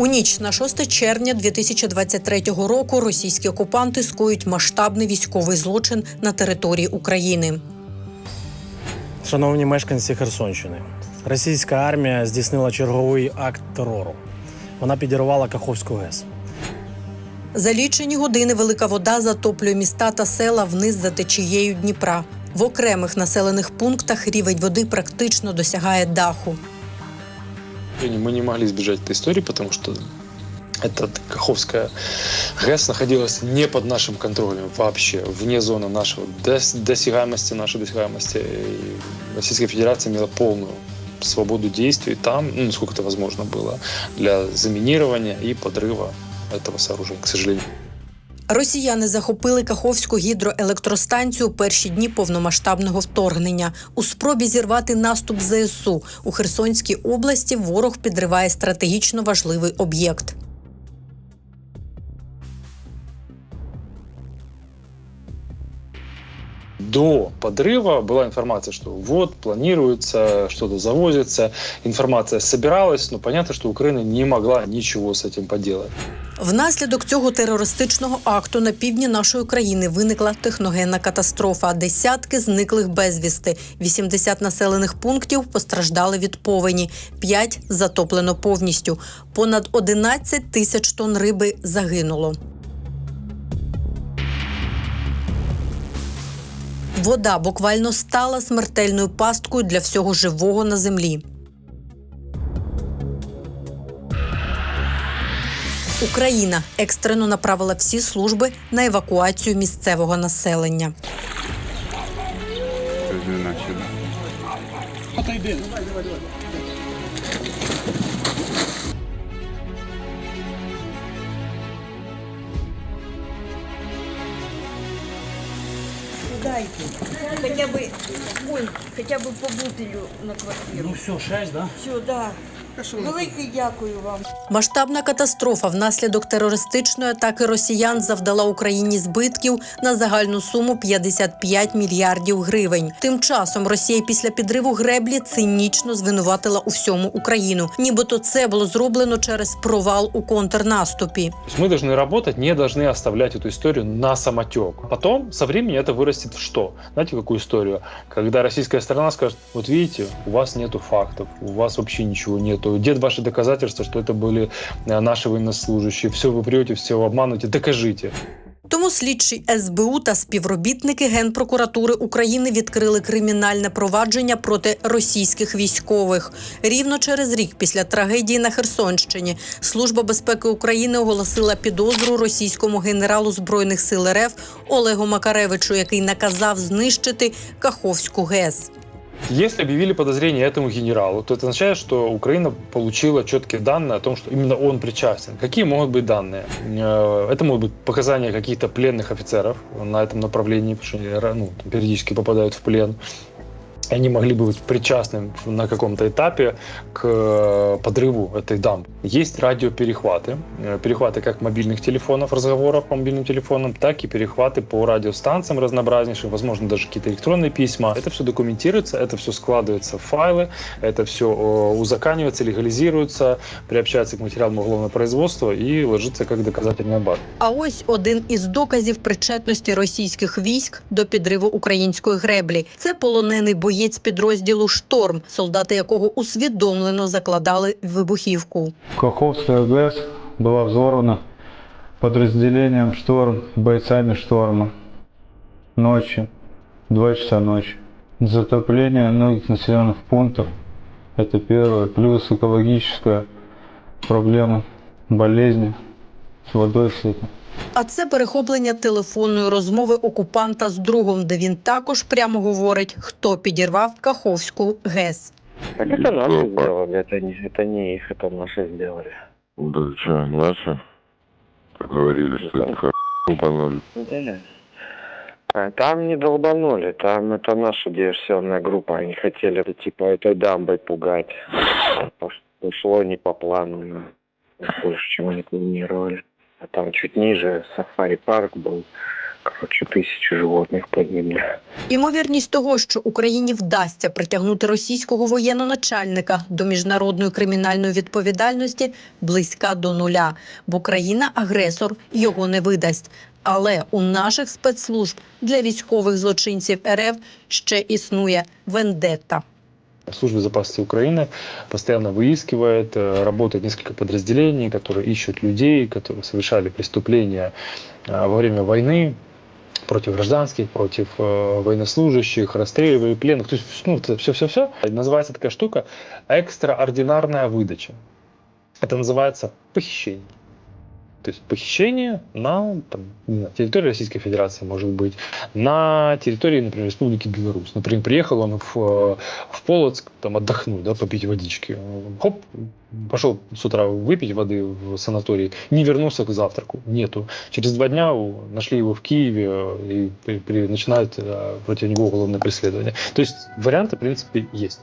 У ніч на 6 червня 2023 року російські окупанти скоюють масштабний військовий злочин на території України. Шановні мешканці Херсонщини, російська армія здійснила черговий акт терору. Вона підірвала Каховську ГЕС. За лічені години велика вода затоплює міста та села вниз за течією Дніпра. В окремих населених пунктах рівень води практично досягає даху. Мы не могли избежать этой истории, потому что эта Каховская ГЭС находилась не под нашим контролем вообще, вне зоны нашего дос- досягаемости, нашей досягаемости. И Российская Федерация имела полную свободу действий там, ну, насколько это возможно было, для заминирования и подрыва этого сооружения, к сожалению. Росіяни захопили Каховську гідроелектростанцію перші дні повномасштабного вторгнення. У спробі зірвати наступ ЗСУ у Херсонській області ворог підриває стратегічно важливий об'єкт. До подрыва была информация, что вот, планируется, что-то завозится. Информация собиралась, но понятно, что Украина не могла ничего с этим поделать. Внаслідок цього терористичного акту на півдні нашої країни виникла техногенна катастрофа. Десятки зниклих безвісти. 80 населених пунктів постраждали від повені, 5 затоплено повністю. Понад 11 тисяч тонн риби загинуло. Вода буквально стала смертельною пасткою для всього живого на землі. Україна екстрено направила всі служби на евакуацію місцевого населення. Дайте. Хотя бы, ой, хотя бы по бутылю на квартиру. Ну все, 6, да? Все, да. Велике дякую вам. Масштабна катастрофа внаслідок терористичної атаки росіян завдала Україні збитків на загальну суму 55 мільярдів гривень. Тим часом Росія після підриву греблі цинічно звинуватила у всьому Україну. Нібито це було зроблено через провал у контрнаступі. То есть мы должны работать, не должны оставлять эту историю на самотек. Потом, со временем, это вырастет в что? Знаете, какую историю? Когда российская сторона скажет, вот видите, у вас нету фактов, у вас вообще ничего нету. Где ваши доказательства, что это были э, наши военнослужащие? Все вы придете, все обманываете, докажите. Тому слідчі СБУ та співробітники Генпрокуратури України відкрили кримінальне провадження проти російських військових. Рівно через рік після трагедії на Херсонщині Служба безпеки України оголосила підозру російському генералу збройних сил РФ Олегу Макаревичу, який наказав знищити Каховську ГЕС. Если объявили подозрение этому генералу, то это означает, что Украина получила четкие данные о том, что именно он причастен. Какие могут быть данные? Э, Это могут быть показания каких-то пленных офицеров на этом направлении, потому что они ну, периодически попадают в плен. Они могли бы быть причастны на каком-то этапе к э, подрыву этой дамбы. Есть радиоперехваты. Э, Перехваты как мобильных телефонов, разговоров по мобильным телефонам, так и перехваты по радиостанциям разнообразнейшим, возможно, даже какие-то электронные письма. Это все документируется, это все складывается в файлы, это все узаканивается, легализируется, приобщается к материалам уголовного производства и ложится как доказательная база. А ось один із доказів причетності російських військ до підриву української греблі. Це полонений боєць підрозділу Шторм, солдати якого усвідомлено закладали вибухівку. Каховская ГЭС была взорвана подразделением «Шторм», бойцами «Шторма». Ночью, 2 часа ночи. Затопление многих населенных пунктов. Это первое. Плюс экологическая проблема, болезни с водой с этим. А це перехоплення телефонної розмови окупанта з другом, де він також прямо говорить, хто підірвав Каховську ГЕС. Так это наши сделали, это не, это не их, это наши сделали. Да что, наши? Говорили, что это х** упанули. Да. А Там не долбанули, там это наша диверсионная группа, они хотели это, типа этой дамбой пугать. Пош- Пошло не по плану, но больше, чем они планировали. А там чуть ниже сафари-парк был, Короче, тысячи животных погибли. Імовірність того, що Україні вдасться притягнути російського воєнноначальника до міжнародної кримінальної відповідальності близька до нуля, бо країна-агресор його не видасть. Але у наших спецслужб для військових злочинців РФ ще існує вендетта. Служба безопасности Украины постоянно выискивает, э, работает несколько подразделений, которые ищут людей, которые совершали преступления э, во время войны против гражданских, против э, военнослужащих, расстреливали пленных. То есть, ну, все-все-все. Называется такая штука экстраординарная выдача. Это называется похищение. То есть похищение на, там, территории Российской Федерации, может быть, на территории, например, Республики Беларусь. Например, приехал он в, э, в Полоцк там, отдохнуть, да, попить водички. Хоп, пошел с утра выпить воды в санатории, не вернулся к завтраку, нету. Через два дня нашли его в Киеве э, и при- при- начинают э, против него уголовное преследование. То есть варианты, в принципе, есть.